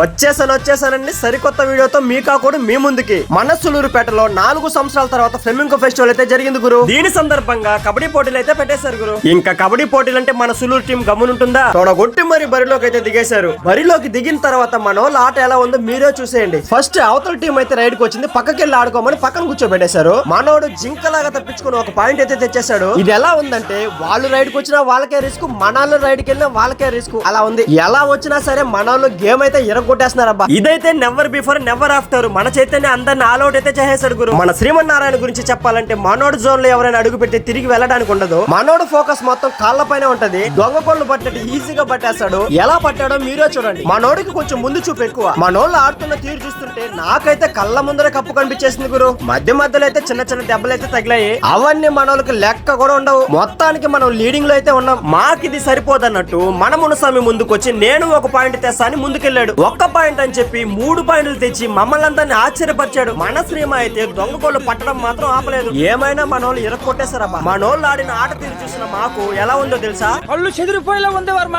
వచ్చేసాను వచ్చేసానండి సరికొత్త వీడియోతో మీకా కూడా మీ ముందుకి. మన సులూరుపేటలో నాలుగు సంవత్సరాల తర్వాత ఫ్లెమింగో ఫెస్టివల్ అయితే జరిగింది గురు. దీని సందర్భంగా కబడ్డీ పోటీలు అయితే పెట్టేశారు గురు. ఇంకా కబడ్డీ పోటీలు అంటే మన సులూరు టీం గమ్మునుంటుందా? తొడగొట్టి మరి బరిలోకి అయితే దిగేశారు. బరిలోకి దిగిన తర్వాత మన ఆట ఎలా ఉందో మీరే చూసేయండి. ఫస్ట్ అవతల టీం అయితే రైడ్కి వచ్చింది. పక్కకి వెళ్ళి ఆడుకోమని పక్కన కూర్చోబెట్టేశారు. మనోడు జింకలాగా తప్పించుకుని ఒక పాయింట్ అయితే తెచ్చేశాడు. ఇది ఎలా ఉందంటే వాళ్ళు రైడ్కి వచ్చినా వాళ్ళకే రిస్క్ మనోళ్ళు రైడ్కి వెళ్ళినా వాళ్ళకే రిస్క్. అలా ఉంది. ఎలా వచ్చినా సరే మనోళ్ళు గేమ్ అయితే ఇరగొట్టేస్తున్నారు కొట్టేస్తున్నారబ్బా. ఇదైతే నెవర్ బిఫోర్ నెవర్ ఆఫ్టర్ మన చైతన్య అందరిని ఆల్అౌట్ అయితే చేసేసాడు గురు. మన శ్రీమన్నారాయణ గురించి చెప్పాలంటే మనోడు జోన్లో ఎవరైనా అడుగు పెట్టి తిరిగి వెళ్ళడానికి ఉండదు. మనోడు ఫోకస్ మొత్తం కాళ్ళ పైన ఉంటది. దొంగ పళ్ళు పట్టినట్టు ఈజీగా పట్టేస్తాడు. ఎలా పట్టాడో మీరే చూడండి. మనోడికి కొంచెం ముందు చూపు ఎక్కువ. మనోళ్ళు ఆడుతున్న తీరు చూస్తుంటే నాకైతే కళ్ళ ముందర కప్పు కనిపించేసింది గురు. మధ్య మధ్యలో అయితే చిన్న చిన్న దెబ్బలు అయితే తగిలాయి. అవన్నీ మనోళ్ళకి లెక్క కూడా ఉండవు. మొత్తానికి మనం లీడింగ్లో అయితే ఉన్నాం. మాకిది సరిపోదన్నట్టు మన మునస్వామి ముందుకు వచ్చి నేను ఒక పాయింట్ తెస్తా అని ముందుకెళ్ళాడు. ఒక్క పాయింట్ అని చెప్పి మూడు పాయింట్లు తెచ్చి మమ్మల్ని అందరిని ఆశ్చర్యపరిచాడు. మన శ్రీమ అయితే దొంగ కోళ్ళు పట్టడం మాత్రం ఆపలేదు. ఏమైనా మనోళ్ళు ఇరక్కొట్టేశారబ్బా మనోళ్ళు ఆడిన ఆట తీరు చూసిన మాకు ఎలా ఉందో తెలుసా? కళ్ళు చెదిరిపోయేలా ఉంది వర్మ.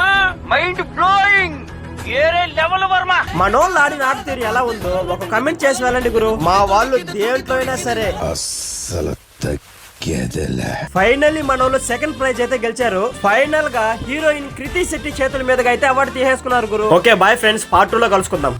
మైండ్ బ్లోయింగ్ ఏరే లెవెల్ వర్మ. మనోళ్ళు ఆడిన ఆట తీరు ఎలా ఉందో ఒక కమెంట్ చేసి వెళ్ళండి గురు. మా వాళ్ళు దేంట్లో అయినా సరే. అస్సలు తగ్గేదిలే ఫైనల్లీ మనోళ్ళు సెకండ్ ప్రైజ్ అయితే గెలిచారు. ఫైనల్గా హీరోయిన్ కృతి శెట్టి చేతుల మీదుగా అయితే అవార్డు తీసేసుకున్నారు గురు. Okay bye friends part two లో కలుసుకుందాం.